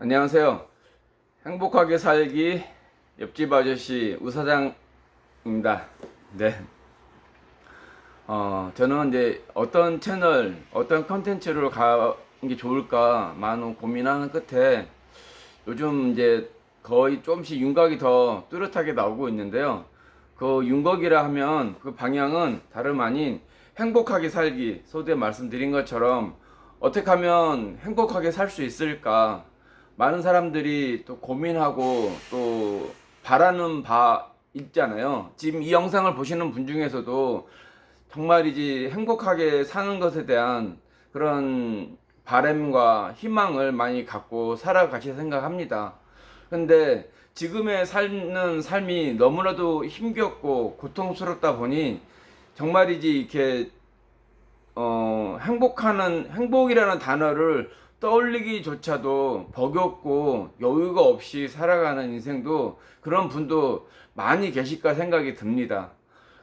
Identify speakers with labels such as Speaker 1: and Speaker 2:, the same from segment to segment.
Speaker 1: 안녕하세요. 행복하게 살기 옆집 아저씨 우사장입니다. 네. 어, 저는 이제 어떤 채널, 어떤 컨텐츠를 가는 게 좋을까 많은 고민하는 끝에 요즘 이제 거의 조금씩 윤곽이 더 뚜렷하게 나오고 있는데요. 그 윤곽이라 하면 그 방향은 다름 아닌 행복하게 살기, 소두에 말씀드린 것처럼 어떻게 하면 행복하게 살 수 있을까? 많은 사람들이 또 고민하고 또 바라는 바 있잖아요. 지금 이 영상을 보시는 분 중에서도 정말이지 행복하게 사는 것에 대한 그런 바램과 희망을 많이 갖고 살아가실 생각합니다. 근데 지금의 삶은 삶이 너무나도 힘겹고 고통스럽다 보니 정말이지 이렇게 어, 행복하는 행복이라는 단어를 떠올리기조차도 버겁고 여유가 없이 살아가는 인생도 그런 분도 많이 계실까 생각이 듭니다.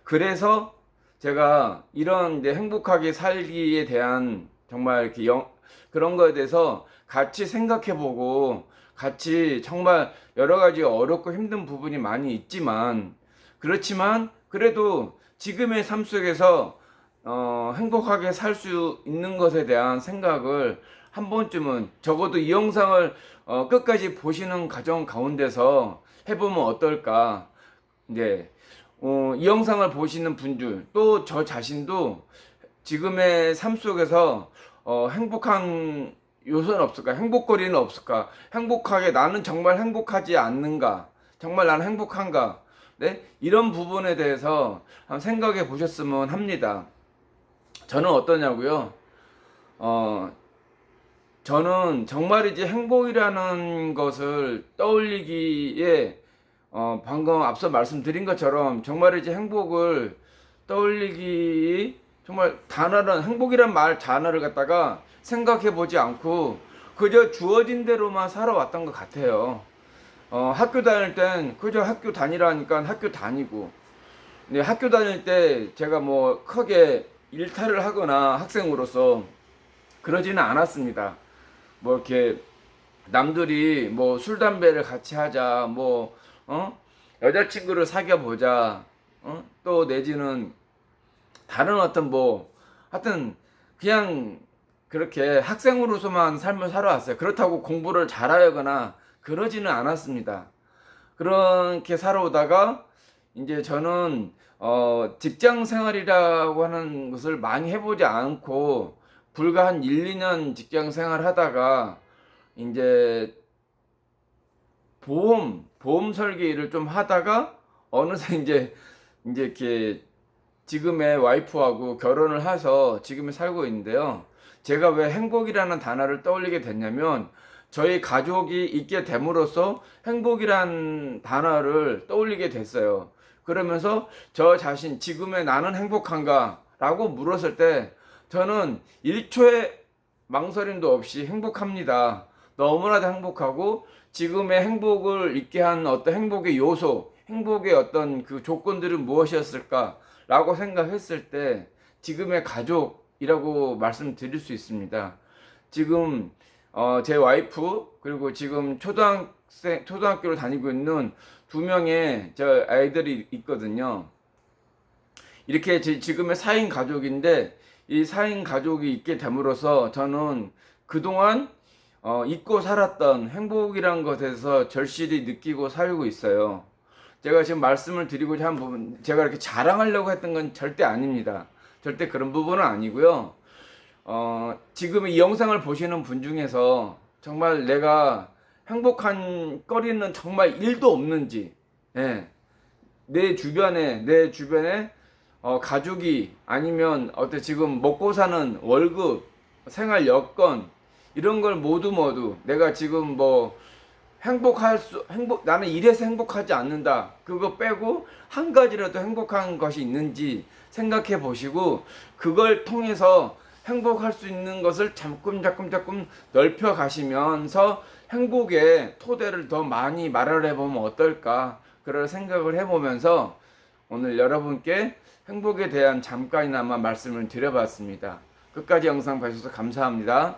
Speaker 1: 그래서 제가 이런 이제 행복하게 살기에 대한 정말 이렇게 영, 그런 거에 대해서 같이 생각해 보고 같이 정말 여러 가지 어렵고 힘든 부분이 많이 있지만 그렇지만 그래도 지금의 삶 속에서 어, 행복하게 살 수 있는 것에 대한 생각을 한 번쯤은 적어도 이 영상을 어, 끝까지 보시는 과정 가운데서 해보면 어떨까. 이제 어, 이 영상을 보시는 분들 또 저 자신도 지금의 삶 속에서 어, 행복한 요소는 없을까? 행복거리는 없을까? 행복하게 나는 정말 행복하지 않는가? 정말 나는 행복한가? 네? 이런 부분에 대해서 한번 생각해 보셨으면 합니다. 저는 어떠냐고요? 어, 저는 정말이지 행복이라는 것을 떠올리기에 어, 방금 앞서 말씀드린 것처럼 정말이지 행복을 떠올리기 정말 단어는 행복이란 말 단어를 갖다가 생각해 보지 않고 그저 주어진 대로만 살아왔던 것 같아요. 어, 학교 다닐 땐 그저 학교 다니라니까 학교 다니고 근데 학교 다닐 때 제가 뭐 크게 일탈을 하거나 학생으로서 그러지는 않았습니다. 뭐 이렇게 남들이 뭐 술 담배를 같이 하자 뭐 어? 여자친구를 사귀어 보자 어? 또 내지는 다른 어떤 뭐 하여튼 그냥 그렇게 학생으로서만 삶을 살아왔어요. 그렇다고 공부를 잘하거나 그러지는 않았습니다. 그렇게 살아오다가 이제 저는 어 직장 생활이라고 하는 것을 많이 해보지 않고 불과 한 1, 2년 직장 생활 하다가 이제 보험 보험 설계 일을 좀 하다가 어느새 이제 이제 이렇게 지금의 와이프하고 결혼을 해서 지금 살고 있는데요. 제가 왜 행복이라는 단어를 떠올리게 됐냐면 저희 가족이 있게 됨으로써 행복이란 단어를 떠올리게 됐어요. 그러면서 저 자신 지금의 나는 행복한가? 라고 물었을 때 저는 1초의 망설임도 없이 행복합니다. 너무나도 행복하고 지금의 행복을 있게 한 어떤 행복의 요소, 행복의 어떤 그 조건들은 무엇이었을까? 라고 생각했을 때 지금의 가족이라고 말씀드릴 수 있습니다. 지금 어, 제 와이프 그리고 지금 초등학생 초등학교를 다니고 있는 두 명의 저 아이들이 있거든요. 이렇게 제 지금의 4인 가족인데 이 4인 가족이 있게 됨으로써 저는 그동안 어, 잊고 살았던 행복이란 것에서 절실히 느끼고 살고 있어요. 제가 지금 말씀을 드리고자 한 부분, 제가 이렇게 자랑하려고 했던 건 절대 아닙니다. 절대 그런 부분은 아니고요. 어, 지금 이 영상을 보시는 분 중에서 정말 내가 행복한 거리는 정말 일도 없는지, 예. 내 주변에, 내 주변에, 어, 가족이 아니면 어때 지금 먹고 사는 월급, 생활 여건, 이런 걸 모두 모두 내가 지금 뭐 행복할 수, 행복, 나는 이래서 행복하지 않는다. 그거 빼고 한 가지라도 행복한 것이 있는지 생각해 보시고 그걸 통해서 행복할 수 있는 것을 자꾸 자꾸 자꾸 넓혀 가시면서 행복의 토대를 더 많이 마련해 보면 어떨까 그런 생각을 해 보면서 오늘 여러분께 행복에 대한 잠깐이나마 말씀을 드려봤습니다. 끝까지 영상 봐주셔서 감사합니다.